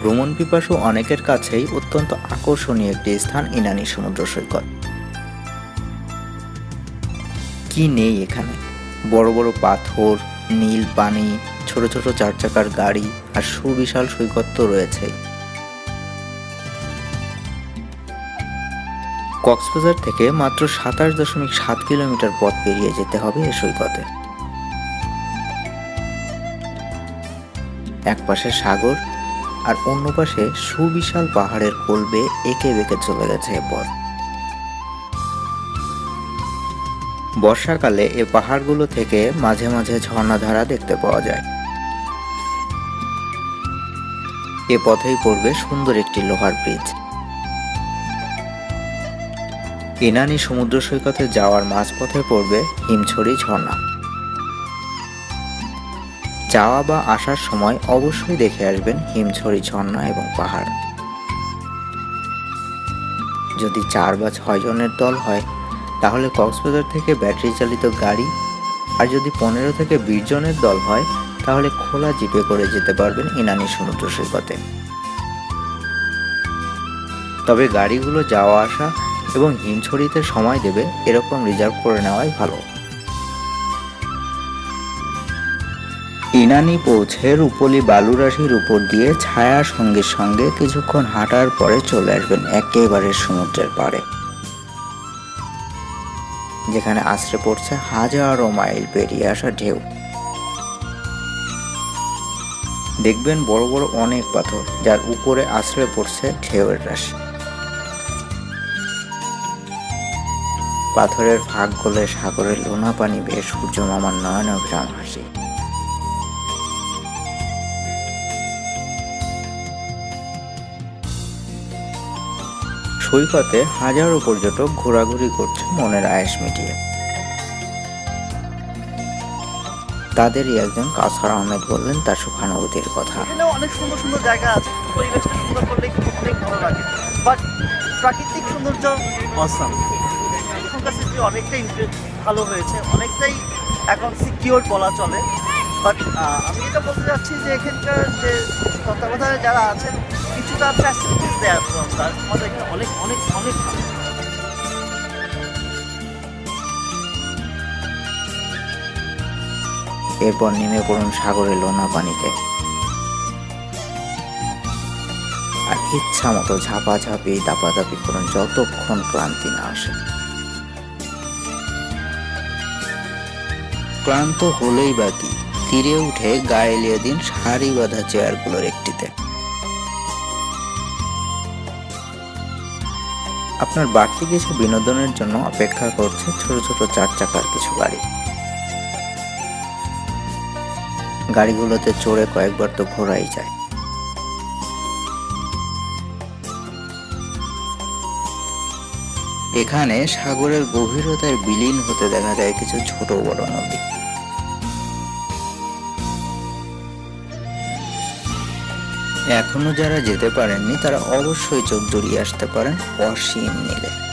ভ্রমণ পিপাসু অনেকের কাছেই অত্যন্ত আকর্ষণীয় একটি স্থান ইনানি সমুদ্র সৈকত। কি নেই এখানে? বড় বড় পাথর, নীল পানি, ছোট ছোট চার চাকার গাড়ি আর সুবিশাল সৈকত তো রয়েছেই। কক্সবাজার থেকে মাত্র সাতাশ দশমিক সাত কিলোমিটার পথ পেরিয়ে যেতে হবে এ সৈকতে। একপাশে সাগর আর অন্য পাশে সুবিশাল পাহাড়ের কোলবে এঁকে বেঁকে চলে গেছে এ পথ। বর্ষাকালে এ পাহাড়গুলো থেকে মাঝে মাঝে ঝর্ণাধারা দেখতে পাওয়া যায়। এ পথেই পড়বে সুন্দর একটি লোহার ব্রিজ। ইনানি সমুদ্র সৈকতে যাওয়ার মাঝপথে পড়বে হিমছড়ি ঝর্ণা। যাওয়া বা আসার সময় অবশ্যই দেখে আসবেন হিমছড়ি, ঝর্ণা এবং পাহাড়। যদি চার বা ছয় জনের দল হয়, তাহলে কক্সবাজার থেকে ব্যাটারি চালিত গাড়ি, আর যদি পনেরো থেকে বিশ জনের দল হয়, তাহলে খোলা জিপে করে যেতে পারবেন ইনানি সমুদ্র সৈকতে। তবে গাড়িগুলো যাওয়া, আসা এবং হিমছড়িতে সময় দেবে এরকম রিজার্ভ করে নেওয়াই ভালো। ইনানি পৌঁছে রূপলি বালুরাশির উপর দিয়ে ছায়ার সঙ্গে সঙ্গে কিছুক্ষণ হাঁটার পরে চলে আসবেন একেবারে সমুদ্রের পাড়ে, যেখানে আশ্রে পড়ছে হাজারো মাইল পেরিয়ে আসা ঢেউ। দেখবেন বড় বড় অনেক পাথর যার উপরে আশ্রয় পড়ছে ঢেউয়ের রাশি। পাথরের ফাঁক গলে সাগরের লোনা পানি বেয়ে সূর্য মামার নয়ন অভিরাম হাসি। সৈকতে হাজারো পর্যটক ঘোরাঘুরি করছে মনের আয়েস মিটিয়ে। তাদেরই একজন কাসার আহমেদ বললেন তার সুখানুভূতির কথা। এখানে অনেক সুন্দর সুন্দর জায়গা আছে। পরিবেশটা সুন্দর করলে কিন্তু অনেক ভালো লাগে। বাট প্রাকৃতিক সৌন্দর্য অসাম এখনকার সিটি অনেকটাই ভালো হয়েছে। অনেকটাই এখন সিকিওর বলা চলে। বাট আমি এটা বলতে চাচ্ছি যে এখানকার যে তত্ত্বাবধানে যারা আছেন কিছুটা ফ্যাসিলিটিস দেওয়ার দরকার আমাদের অনেক অনেক অনেক এরপর নেমে পড়ুন সাগরের লোনা পানিতে। আর ইচ্ছা মতো ঝাপাঝাপি, দাপাদাপি করুন, যতক্ষণ ক্লান্তি না আসে। ক্লান্ত হলেই বাকি তীরে উঠে গায়ে এলিয়ে দিন সারি বাঁধা চেয়ারগুলোর একটিতে। আপনার বাড়তি কিছু বিনোদনের জন্য অপেক্ষা করছে ছোট ছোট চার চাকার কিছু গাড়ি। গাড়িগুলোতে চড়ে কয়েকবার তো ঘোরাই যায়। এখানে সাগরের গভীরতায় বিলীন হতে দেখা যায় কিছু ছোট বড় নদী। এখনও যারা যেতে পারেননি তারা অবশ্যই চোখ জড়িয়ে আসতে পারেন অসীম নীলে।